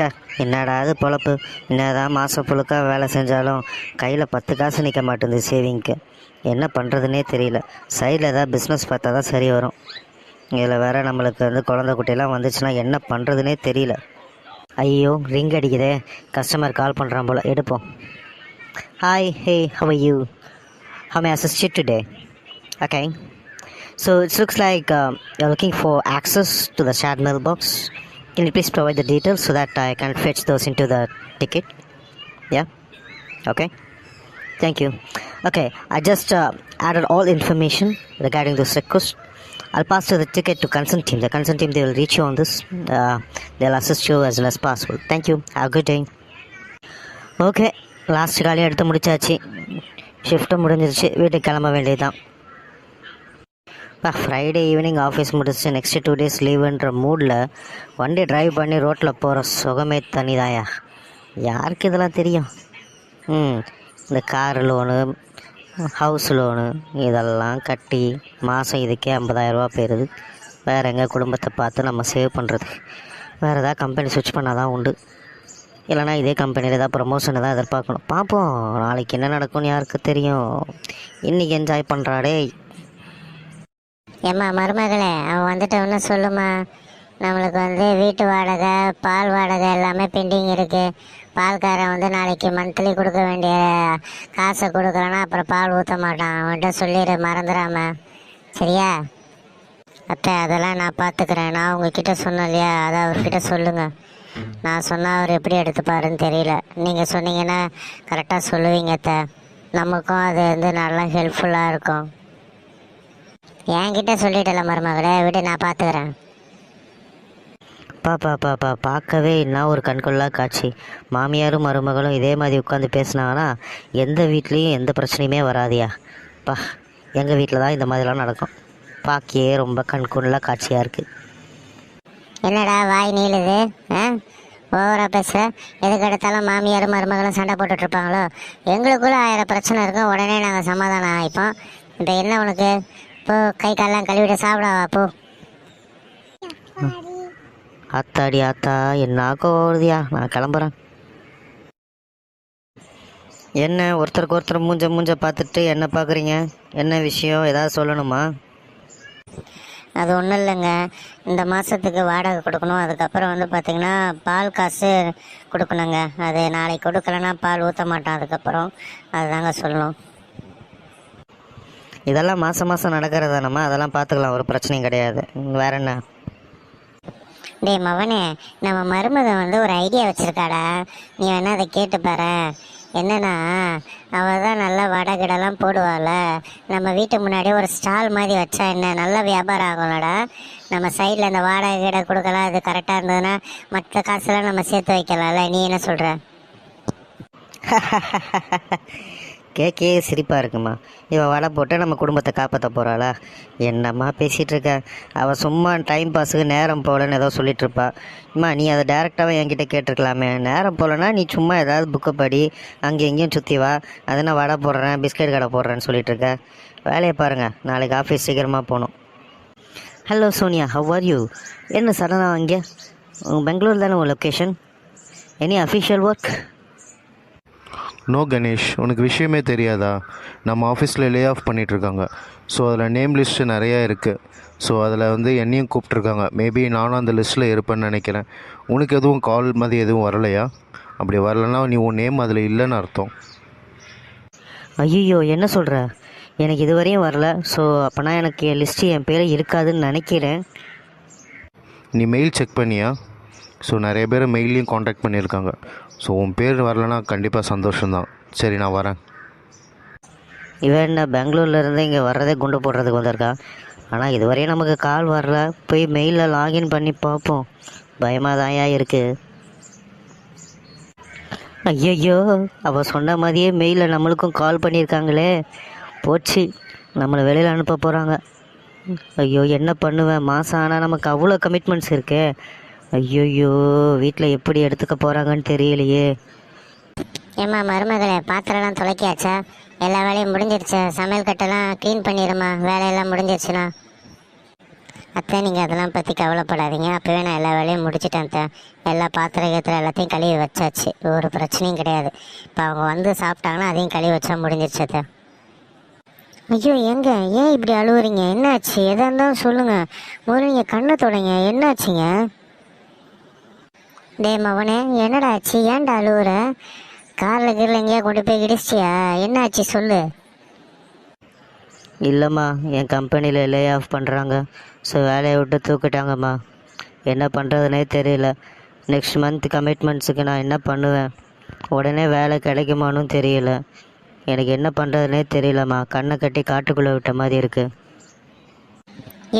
ச்சே என்னடா அது பொழப்பு? என்னதான் மாதம் புழுக்காக வேலை செஞ்சாலும் கையில் பத்து காசு நிற்க மாட்டேங்குது சேவிங்க்கு. என்ன பண்ணுறதுனே தெரியல. சைடில் ஏதாவது பிஸ்னஸ் பார்த்தா தான் சரி வரும். இதில் வேறு நம்மளுக்கு வந்து குழந்தை குட்டியெல்லாம் வந்துச்சுன்னா என்ன பண்ணுறதுனே தெரியல. ஐயோ ரிங் அடிக்குதே. கஸ்டமர் கால் பண்ணுறான் போல். எடுப்போம். Hi hey how you how may assist today okay so it's looks like you looking for access to the shade to box. Can you please provide the details so that I can fetch those into the ticket? Yeah. Okay. Thank you. Okay, I just uh, added all information regarding this request. I'll pass to the ticket to consent team. The consent team they will reach you on this. Uh, they'll assist you as well as possible. Thank you. Have a good day. Okay last காலியாக எடுத்து முடிச்சாச்சு ஷிஃப்ட்டும் முடிஞ்சிருச்சு வீட்டுக்கு கிளம்ப வேண்டியதுதான் Friday evening office முடிச்சு next two days லீவுன்ற மூடில் வண்டி டிரைவ் பண்ணி ரோட்டில் போகிற சுகமே தனிதாயா? யாருக்கு இதெல்லாம் தெரியும்? ம் இந்த கார் லோனு ஹவுஸ் லோனு இதெல்லாம் கட்டி மாதம் இதுக்கே ஐம்பதாயிரரூபா போயிடுது வேறு எங்கே குடும்பத்தை பார்த்து நம்ம சேவ் பண்ணுறது வேறு ஏதாவது கம்பெனி ஸ்விட்ச் பண்ணால் தான் உண்டு. இல்லைனா இதே கம்பெனியில் ஏதாவது ப்ரமோஷனை தான் எதிர்பார்க்கணும். பார்ப்போம் நாளைக்கு என்ன நடக்கும்னு யாருக்கு தெரியும்? இன்றைக்கி என்ஜாய் பண்ணுறாடே ஏம்மா மருமகளே அவன் வந்துட்டவன்னு சொல்லுமா? நம்மளுக்கு வந்து வீட்டு வாடகை பால் வாடகை எல்லாமே பெண்டிங் இருக்குது பால்காரன் வந்து நாளைக்கு மந்த்லி கொடுக்க வேண்டிய காசை கொடுக்கலன்னா அப்புறம் பால் ஊற்ற மாட்டான். அவன்கிட்ட சொல்லிடு மறந்துடாம சரியா? அத்தை அதெல்லாம் நான் பார்த்துக்கிறேன். நான் உங்ககிட்ட சொன்னேன் இல்லையா? அதை அவர்கிட்ட சொல்லுங்கள் நான் சொன்னால் அவர் எப்படி எடுத்துப்பாருன்னு தெரியல. நீங்கள் சொன்னீங்கன்னா கரெக்டாக சொல்லுவீங்க அத்தை. நமக்கும் அது வந்து நல்லா ஹெல்ப்ஃபுல்லாக இருக்கும். என்கிட்ட சொல்லிட்டல மருமகளே விடு நான் பார்த்துக்கிறேன் பா பா பா பா பார்க்கவே என்ன ஒரு கண்கொள்ளா காட்சி. மாமியாரும் மருமகளும் இதே மாதிரி உட்காந்து பேசுனாங்கன்னா எந்த வீட்லேயும் எந்த பிரச்சனையுமே வராதியா? பா எங்கள் வீட்டில் தான் இந்த மாதிரிலாம் நடக்கும். பார்க்கவே ரொம்ப கண்கொள்ளா காட்சியாக இருக்குது என்னடா வாய் நீளுது ஆ? ஓவரா பேச எதுக்கு எடுத்தாலும் மாமியாரும் மருமகளும் சண்டை போட்டுட்டு இருப்பாங்களோ? எங்களுக்குள்ள ஆயிரம் பிரச்சனை இருக்கும் உடனே நாங்கள் சமாதானம் ஆகிப்போம் இப்போ என்ன உனக்கு? போ கை காலெல்லாம் கழுவிட சாப்பிடவா போ. ஆத்தாடி ஆத்தா என்ன கோவதியா நான் கிளம்புறேன். என்ன ஒருத்தருக்கு ஒருத்தர் மூஞ்ச மூஞ்ச பார்த்துட்டு என்ன பார்க்குறீங்க? என்ன விஷயம்? ஏதாவது சொல்லணுமா? அது ஒன்றும் இல்லைங்க. இந்த மாதத்துக்கு வாடகை கொடுக்கணும். அதுக்கப்புறம் வந்து பார்த்திங்கன்னா பால் காசு கொடுக்கணுங்க. அது நாளைக்கு கொடுக்கலன்னா பால் ஊற்ற மாட்டோம். அதுக்கப்புறம் அதுதாங்க சொல்லணும். இதெல்லாம் மாதம் மாதம் நடக்கிறதானம்மா? அதெல்லாம் பார்த்துக்கலாம் ஒரு பிரச்சனையும் கிடையாது. வேற என்ன? டேய் மவனே நம்ம மருமகன் வந்து ஒரு ஐடியா வச்சிருக்காடா. நீ வேணா அதை கேட்டு பாரு. என்னன்னா அவ தான் நல்லா வடகிடலாம் போடுவாள். நம்ம வீட்டு முன்னாடி ஒரு ஸ்டால் மாதிரி வச்சா என்ன? நல்ல வியாபாரம் ஆகும்லடா. நம்ம சைடில் அந்த வாடகை கிட கொடுக்கலாம் அது கரெக்டாக இருந்ததுன்னா மற்ற காசெல்லாம் நம்ம சேர்த்து வைக்கலாம்ல. நீ என்ன சொல்கிற கேக்கே சிரிப்பாக இருக்குமா? இவள் வடை போட்டு நம்ம குடும்பத்தை காப்பாற்ற போகிறாளா என்னம்மா பேசிகிட்டு இருக்க? அவள் சும்மா டைம் பாஸுக்கு நேரம் போகலன்னு ஏதோ சொல்லிகிட்ருப்பா அம்மா நீ அதை டேரெக்டாகவே என்கிட்ட கேட்டிருக்கலாமே. நேரம் போகலன்னா நீ சும்மா ஏதாவது புக்கை படி அங்கே இங்கேயும் சுற்றி வா. அதை நான் வடை போடுறேன் பிஸ்கட் கடை போடுறேன்னு சொல்லிகிட்ருக்க வேலையை பாருங்கள் நாளைக்கு ஆஃபீஸ் சீக்கிரமாக போகணும். Hello Sonia. How are you என்ன சடனாக இங்கே? பெங்களூர் தானே உங்கள் location any official work no Ganesh உனக்கு விஷயமே தெரியாதா? நம்ம ஆஃபீஸில் லே ஆஃப் பண்ணிகிட்ருக்காங்க ஸோ அதில் நேம் லிஸ்ட்டு நிறையா இருக்குது ஸோ அதில் வந்து என்னையும் கூப்பிட்ருக்காங்க மேபி நானும் அந்த லிஸ்ட்டில் இருப்பேன்னு நினைக்கிறேன். உனக்கு எதுவும் கால் மாதிரி எதுவும் வரலையா? அப்படி வரலன்னா நீ உன் நேம் அதில் இல்லைன்னு அர்த்தம். ஐயோ என்ன சொல்கிற எனக்கு இதுவரையும் வரல. ஸோ அப்போனா எனக்கு என் லிஸ்ட்டு என் பேர் இருக்காதுன்னு நினைக்கிறேன். நீ மெயில் செக் பண்ணியா? ஸோ நிறைய பேர் மெயிலையும் காண்டாக்ட் பண்ணியிருக்காங்க. ஸோ உன் பேர் வரலன்னா கண்டிப்பாக சந்தோஷம்தான். சரி நான் வரேன். இவன் என்ன பெங்களூர்லேருந்து இங்கே வர்றதே குண்டு போடுறதுக்கு வந்திருக்கான் ஆனால் இதுவரையும் நமக்கு கால் வரல. போய் மெயிலில் லாகின் பண்ணி பார்ப்போம். பயமாக தாயா இருக்குது ஐயையோ அவள் சொன்ன மாதிரியே மெயிலில் நம்மளுக்கும் கால் பண்ணியிருக்காங்களே போச்சு. நம்மளை வெளியில் அனுப்ப போகிறாங்க ஐயோ என்ன பண்ணுவேன்? மாதம் ஆனால் நமக்கு அவ்வளோ கமிட்மெண்ட்ஸ் இருக்கே. ஐயோயோ வீட்டில் எப்படி எடுத்துக்க போகிறாங்கன்னு தெரியலையே. ஏம்மா மருமகளே பாத்திரம்லாம் துளைக்கியாச்சா எல்லா வேலையும் முடிஞ்சிருச்சு? சமையல் கட்டெல்லாம் க்ளீன் பண்ணிடுமா? வேலையெல்லாம் முடிஞ்சிருச்சுண்ணா அத்தை நீங்கள் அதெல்லாம் பற்றி கவலைப்படாதீங்க. அப்போவே நான் எல்லா வேலையும் முடிச்சிட்டேன் அத்தை. எல்லா பாத்திரம் கீத்திரம் எல்லாத்தையும் கழுவி வச்சாச்சு. ஒரு பிரச்சனையும் கிடையாது. இப்போ அவங்க வந்து சாப்பிட்டாங்கன்னா அதையும் கழுவி வச்சா முடிஞ்சிருச்சு அத்தை. ஐயோ எங்க? ஏன் இப்படி அழுவுறீங்க? என்னாச்சு? எதா இருந்தாலும் சொல்லுங்க. முதல்ல நீங்கள் கண்ணை தொடங்க. என்னாச்சுங்க? டேய் மவனே என்னடா ஆச்சு? ஏன்டா அழுவுற? காரில் கீரில் எங்கேயா கொண்டு போய் இடிச்சியா என்னாச்சு சொல்லு. இல்லைம்மா என் கம்பெனியில் லே ஆஃப் பண்ணுறாங்க ஸோ வேலையை விட்டு தூக்கிட்டாங்கம்மா. என்ன பண்ணுறதுனே தெரியல. நெக்ஸ்ட் மந்த் கமிட்மெண்ட்ஸுக்கு நான் என்ன பண்ணுவேன்? உடனே வேலை கிடைக்குமான்னு தெரியல. எனக்கு என்ன பண்ணுறதுனே தெரியலம்மா. கண்ணை கட்டி காட்டுக்குள்ளே விட்ட மாதிரி இருக்குது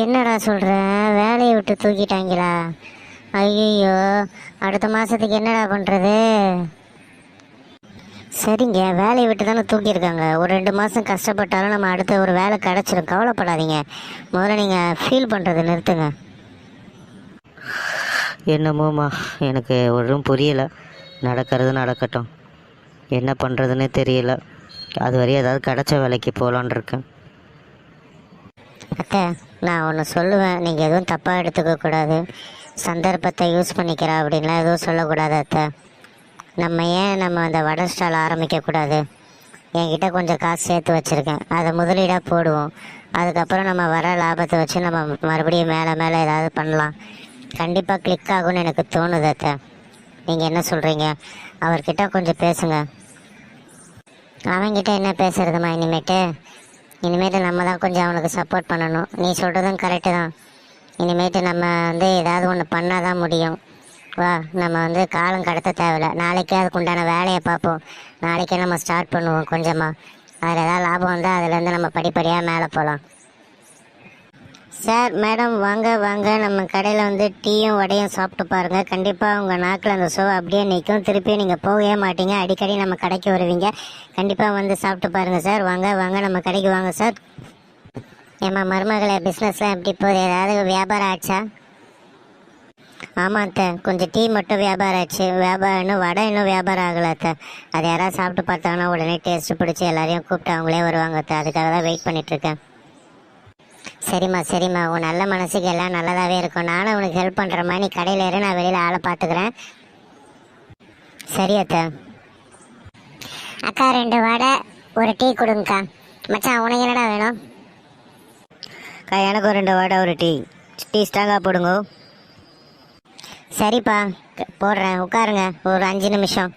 என்னடா சொல்ற? வேலையை விட்டு தூக்கிட்டாங்களா? ஐயோ அடுத்த மாசத்துக்கு என்னடா பண்றது? சரிங்க வேலையை விட்டு தானே தூக்கியிருக்காங்க ஒரு ரெண்டு மாதம் கஷ்டப்பட்டாலும் நம்ம அடுத்த ஒரு வேலை கிடச்சிரும். கவலைப்படாதீங்க. முதல்ல நீங்கள் ஃபீல் பண்ணுறது நிறுத்துங்க. என்னமோம்மா எனக்கு ஒன்றும் புரியல. நடக்கிறது நடக்கட்டும். என்ன பண்ணுறதுனே தெரியல. அது வரையும் ஏதாவது கிடச்ச வேலைக்கு போகலான் இருக்கேன். அத்தை நான் ஒன்று சொல்லுவேன். நீங்கள் எதுவும் தப்பாக எடுத்துக்க கூடாது சந்தர்ப்பத்தை யூஸ் பண்ணிக்கிறா அப்படின்லாம் எதுவும் சொல்லக்கூடாது அத்தை. நம்ம ஏன் நம்ம அந்த வடை ஸ்டால் ஆரம்பிக்கக்கூடாது? என்கிட்ட கொஞ்சம் காசு சேர்த்து வச்சுருக்கேன். அதை முதலீடாக போடுவோம். அதுக்கப்புறம் நம்ம வர லாபத்தை வச்சு நம்ம மறுபடியும் மேலே மேலே ஏதாவது பண்ணலாம். கண்டிப்பாக கிளிக் ஆகும்னு எனக்கு தோணுது அத்தை. நீங்கள் என்ன சொல்கிறீங்க அவர்கிட்ட கொஞ்சம் பேசுங்க. அவன்கிட்ட என்ன பேசுறதுமா இனிமேட்டு? இனிமேட்டு நம்ம தான் கொஞ்சம் அவனுக்கு சப்போர்ட் பண்ணணும். நீ சொல்கிறதும் கரெக்டு தான். இனிமேட்டு நம்ம வந்து ஏதாவது ஒன்று பண்ணால் தான் முடியும். வா நம்ம வந்து காலம் கடத்த தேவையில்ல. நாளைக்கே அதுக்கு உண்டான வேலையை பார்ப்போம். நாளைக்கே நம்ம ஸ்டார்ட் பண்ணுவோம் கொஞ்சமாக அதில் ஏதாவது லாபம் வந்தால் அதுலேருந்து நம்ம படிப்படியாக மேலே போகலாம் சார் மேடம் வாங்க வாங்க. நம்ம கடையில் வந்து டீயும் வடையும் சாப்பிட்டு பாருங்கள் கண்டிப்பாக உங்கள் நாக்கில் அந்த ஷோ அப்படியே நிற்கும் திருப்பி நீங்கள் போகவே மாட்டீங்க. அடிக்கடி நம்ம கடைக்கு வருவீங்க. கண்டிப்பாக வந்து சாப்பிட்டு பாருங்கள் சார். வாங்க வாங்க. நம்ம கடைக்கு வாங்க சார். ஏம்மா மருமகளை பிஸ்னஸ்லாம் எப்படி போகுது ஏதாவது வியாபாரம் ஆச்சா? ஆமாம் அத்தை கொஞ்சம் டீ மட்டும் வியாபாரம் ஆச்சு. வியாபாரம் இன்னும் வடை இன்னும் வியாபாரம் ஆகலை அத்தை. அது யாராவது சாப்பிட்டு பார்த்தாங்கன்னா உடனே டேஸ்ட்டு பிடிச்சி எல்லாரையும் கூப்பிட்டு அவங்களே வருவாங்க அத்தை. அதுக்காக தான் வெயிட் பண்ணிகிட்ருக்கேன் சரிம்மா சரிம்மா. உன் நல்ல மனசுக்கு எல்லாம் நல்லதாகவே இருக்கும். நானும் உனக்கு ஹெல்ப் பண்ணுற மாதிரி நீ கடையில் இரு நான் வெளியில் ஆளை பார்த்துக்கிறேன். சரி அத்தை. அக்கா ரெண்டு வடை ஒரு டீ கொடுங்கக்கா. மச்சான் உனக்கு என்னடா வேணும்? அக்கா எனக்கு ரெண்டு வடை ஒரு டீ. டீ ஸ்ட்ராங்காக போடுங்க. சரிப்பா போடுறேன். உட்காருங்க. ஒரு அஞ்சு நிமிஷம்.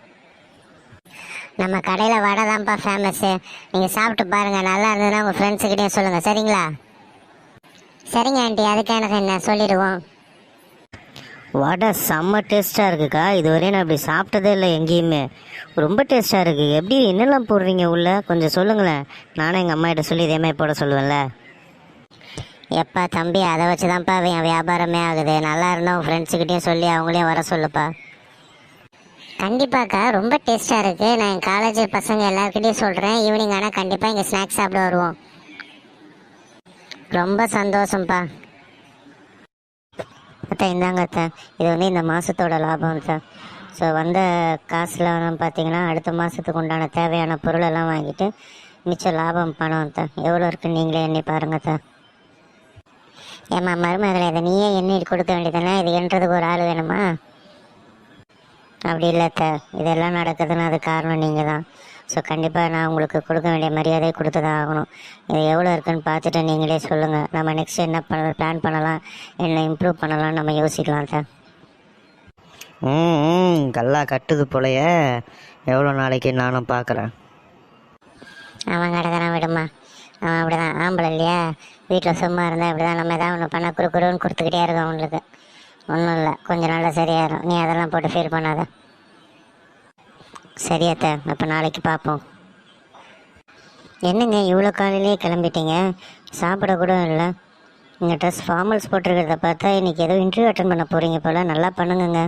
நம்ம கடையில் வடை தான்ப்பா ஃபேமஸ்ஸு நீங்கள் சாப்பிட்டு பாருங்கள் நல்லா இருந்ததுன்னா உங்கள் ஃப்ரெண்ட்ஸுக்கிட்டே சொல்லுங்கள் சரிங்களா? சரிங்க ஆண்டி அதுக்கு எனக்கு என்ன? சொல்லிடுவோம். வடை செம்ம டேஸ்ட்டாக இருக்குக்கா. இதுவரையும் நான் இப்படி சாப்பிட்டதே இல்லை எங்கேயுமே. ரொம்ப டேஸ்ட்டாக இருக்குது எப்படி என்னெல்லாம் போடுறீங்க உள்ளே? கொஞ்சம் சொல்லுங்களேன். நானும் எங்கள் அம்மா கிட்ட சொல்லி இதே மாதிரி போட சொல்லுவேன்ல. எப்பா தம்பி அதை வச்சு தான்ப்பா என் வியாபாரமே ஆகுது. நல்லா இருந்தோம் ஃப்ரெண்ட்ஸுக்கிட்டேயும் ஃப்ரெண்ட்ஸுக்கிட்டையும் சொல்லி அவங்களையும் வர சொல்லுப்பா. கண்டிப்பாக்கா ரொம்ப டேஸ்ட்டாக இருக்குது நான் என் காலேஜ் பசங்க எல்லாருக்கிட்டையும் சொல்கிறேன் ஈவினிங் ஆனால் கண்டிப்பாக இங்கே ஸ்நாக்ஸ் சாப்பிட வருவோம். ரொம்ப சந்தோஷம்ப்பா. அத்தை இந்தாங்க அத்தை. இது வந்து இந்த மாதத்தோட லாபம் சார் ஸோ வந்த காசில் வந்து பார்த்தீங்கன்னா அடுத்த மாதத்துக்கு உண்டான தேவையான பொருளெல்லாம் வாங்கிட்டு மிச்சம் லாபம் பணம் தான் எவ்வளோ இருக்குன்னு நீங்களே எண்ணி பாருங்க சார் ஏம்மா மருமகளை இதை நீயே எண்ணி கொடுக்க வேண்டியதானே இது எண்றதுக்கு ஒரு ஆள் வேணுமா? அப்படி இல்லை அத்தை. இதெல்லாம் நடக்குதுன்னு அது காரணம் நீங்கள் தான் ஸோ கண்டிப்பாக நான் உங்களுக்கு கொடுக்க வேண்டிய மரியாதையை கொடுத்து தான் ஆகணும். இது எவ்வளோ இருக்குன்னு பார்த்துட்டு நீங்களே சொல்லுங்கள் நம்ம நெக்ஸ்ட் என்ன பண்ண பிளான் பண்ணலாம்? என்ன இம்ப்ரூவ் பண்ணலாம் நம்ம யோசிக்கலாம் சார் ம் கல்லா கட்டுது போலயே. எவ்வளோ நாளைக்கு நானும் பார்க்குறேன். அவன் கிடக்கிறான் விடுமா? அவன் அப்படிதான். ஆம்பளை இல்லையா? வீட்டில் சும்மா இருந்தால் இப்படி தான் நம்ம ஏதாவது ஒன்று பண்ணால் குறுக்குறுன்னு கொடுத்துக்கிட்டே இருக்கோம் அவங்களுக்கு. ஒன்றும் இல்லை. கொஞ்சம் நாளில் சரியாயிரும். நீ அதெல்லாம் போட்டு ஃபீல் பண்ணாத. சரியாத்த அப்போ நாளைக்கு பார்ப்போம் என்னங்க இவ்வளோ காலையிலேயே கிளம்பிட்டீங்க? சாப்பிட கூட இல்லை. இந்த ட்ரெஸ் ஃபார்மல்ஸ் போட்டிருக்கிறத பார்த்தா இன்றைக்கி ஏதோ இன்டர்வியூ அட்டன் பண்ண போகிறீங்க போல். நல்லா பண்ணுங்கங்க.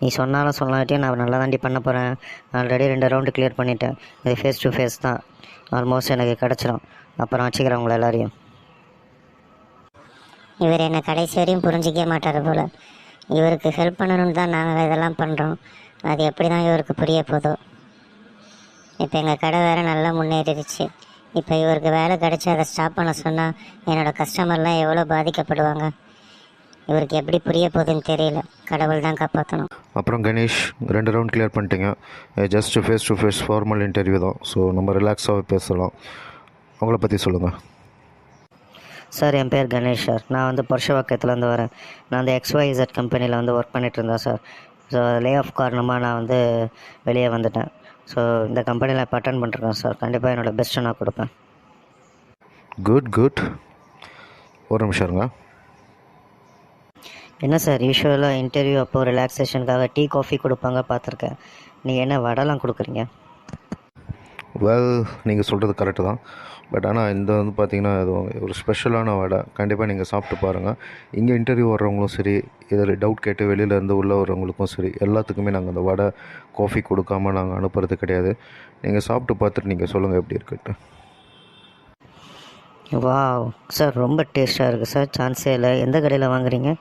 நீ சொன்னாலும் சொல்லாட்டியும் நான் நல்லா தாண்டி பண்ண போகிறேன் ஆல்ரெடி ரெண்டு ரவுண்டு கிளியர் பண்ணிட்டேன். இது ஃபேஸ் டு ஃபேஸ் தான். ஆல்மோஸ்ட் எனக்கு கிடச்சிரும். அப்புறம் வச்சுக்கிறேன் உங்களை எல்லாரையும். இவர் என்னை கடைசி வரையும் புரிஞ்சிக்க மாட்டார் போல். இவருக்கு ஹெல்ப் பண்ணணும்னு தான் நாங்கள் இதெல்லாம் பண்ணுறோம் அது எப்படி தான் இவருக்கு புரிய போதோ. இப்போ எங்கள் கடை வேறு நல்லா முன்னேறிடுச்சு. இப்போ இவருக்கு வேலை கிடச்சி அதை ஸ்டாப் பண்ண சொன்னால் என்னோட கஸ்டமர்லாம் எவ்வளோ பாதிக்கப்படுவாங்க? இவருக்கு எப்படி புரிய போகுதுன்னு தெரியல. கடவுள் தான் காப்பாற்றணும் அப்புறம் கணேஷ் ரெண்டு ரவுண்ட் கிளியர் பண்ணிட்டீங்க. Just face to face formal interview தான். ஸோ நம்ம ரிலாக்ஸாகவே பேசலாம். உங்களை பற்றி சொல்லுங்கள் சார் என் பேர் கணேஷ் சார். நான் வந்து புருஷவாக்கத்துலேருந்து வரேன். நான் அந்த எக்ஸ்ஒய்இசட் கம்பெனியில் வந்து ஒர்க் பண்ணிட்டு இருந்தேன் சார். ஸோ லே ஆஃப் காரணமாக நான் வந்து வெளியே வந்துட்டேன். ஸோ இந்த கம்பெனியில் இப்போ அட்டன் பண்ணிருக்கேன் சார். கண்டிப்பாக என்னோடய பெஸ்ட்டை நான் கொடுப்பேன். குட் குட் ஒரு நிமிஷம் இருங்க. என்ன சார் யூஸ்வலாக இன்டர்வியூ அப்போது ரிலாக்ஸேஷனுக்காக டீ காஃபி கொடுப்பாங்க பார்த்துருக்கேன். நீங்கள் என்ன வடைலாம் கொடுக்குறீங்க? வெல் நீங்கள் சொல்கிறது கரெக்டு தான். பட் ஆனால் இந்த வந்து பார்த்தீங்கன்னா இது ஒரு ஸ்பெஷலான வடை கண்டிப்பாக நீங்கள் சாப்பிட்டு பாருங்கள் இங்கே இன்டர்வியூ வர்றவங்களும் சரி இதில் டவுட் கேட்டு வெளியில இருந்து உள்ளே வர்றவங்களுக்கும் சரி எல்லாத்துக்குமே நாங்கள் அந்த வடை காஃபி கொடுக்காம நாங்கள் அனுப்புறது கிடையாது. நீங்கள் சாப்பிட்டு பார்த்துட்டு நீங்கள் சொல்லுங்கள் எப்படி இருக்குன்ட்டு. வாவ் சார் ரொம்ப டேஸ்ட்டாக இருக்குது சார் சான்ஸே இல்லை. எந்த கடையில் வாங்குறீங்க?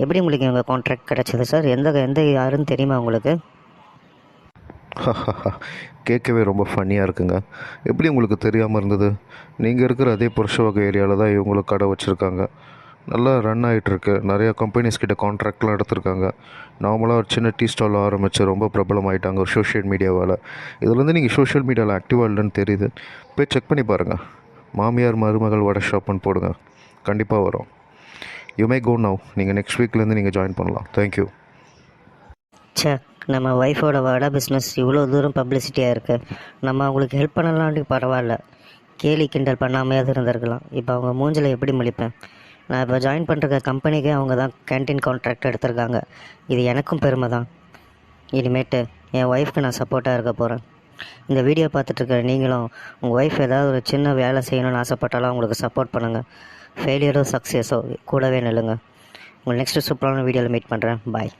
எப்படி உங்களுக்கு எங்கள் கான்ட்ராக்ட் கிடச்சிது சார் எந்த எந்த யாருன்னு தெரியுமா உங்களுக்கு? கேட்கவே ரொம்ப ஃபன்னியாக இருக்குங்க. எப்படி உங்களுக்கு தெரியாமல் இருந்தது? நீங்கள் இருக்கிற அதே புருஷ வகை ஏரியாவில் தான் இவங்களுக்கு கடை வச்சுருக்காங்க. நல்லா ரன் ஆகிட்டுருக்கு நிறையா கம்பெனிஸ் கிட்ட கான்ட்ராக்ட்லாம் எடுத்திருக்காங்க. நார்மலாக ஒரு சின்ன டீ ஸ்டால் ஆரம்பித்து ரொம்ப பிரபலம் ஆகிட்டாங்க ஒரு சோஷியல் மீடியாவால் இதுலேருந்து நீங்கள் சோஷியல் மீடியாவில் ஆக்டிவாக இல்லைன்னு தெரியுது. போய் செக் பண்ணி பாருங்கள் மாமியார் மருமகள் வடை ஷாப்னு போடுங்க. கண்டிப்பாக வரும். யூ மே கோ நவ் நீங்கள் நெக்ஸ்ட் வீக்லேருந்து நீங்கள் ஜாயின் பண்ணலாம். தேங்க்யூ ச்சே நம்ம ஒய்ஃபோட வடை பிஸ்னஸ் இவ்வளோ தூரம் பப்ளிசிட்டியாக இருக்குது நம்ம அவங்களுக்கு ஹெல்ப் பண்ணலான்ட்டு பரவாயில்ல. கேலி கிண்டல் பண்ணாமையாவது இருந்திருக்கலாம். இப்போ அவங்க மூஞ்சில் எப்படி முழிப்பேன் நான் இப்போ ஜாயின் பண்ணுற கம்பெனிக்கே அவங்க தான் கேன்டீன் கான்ட்ராக்ட் எடுத்திருக்காங்க. இது எனக்கும் பெருமை தான். இனிமேட்டு என் ஒய்ஃப்க்கு நான் சப்போர்ட்டாக இருக்க போகிறேன் இந்த வீடியோ பார்த்துட்டு நீங்களும் உங்கள் ஒய்ஃப் ஏதாவது ஒரு சின்ன வேலை செய்யணும்னு ஆசைப்பட்டாலும் அவங்களுக்கு சப்போர்ட் பண்ணுங்கள் ஃபெயிலியரோ சக்ஸஸோ கூடவே நில்லுங்க. உங்கள் நெக்ஸ்ட்டு சூப்பரான வீடியோவில் மீட் பண்ணுறேன் பாய்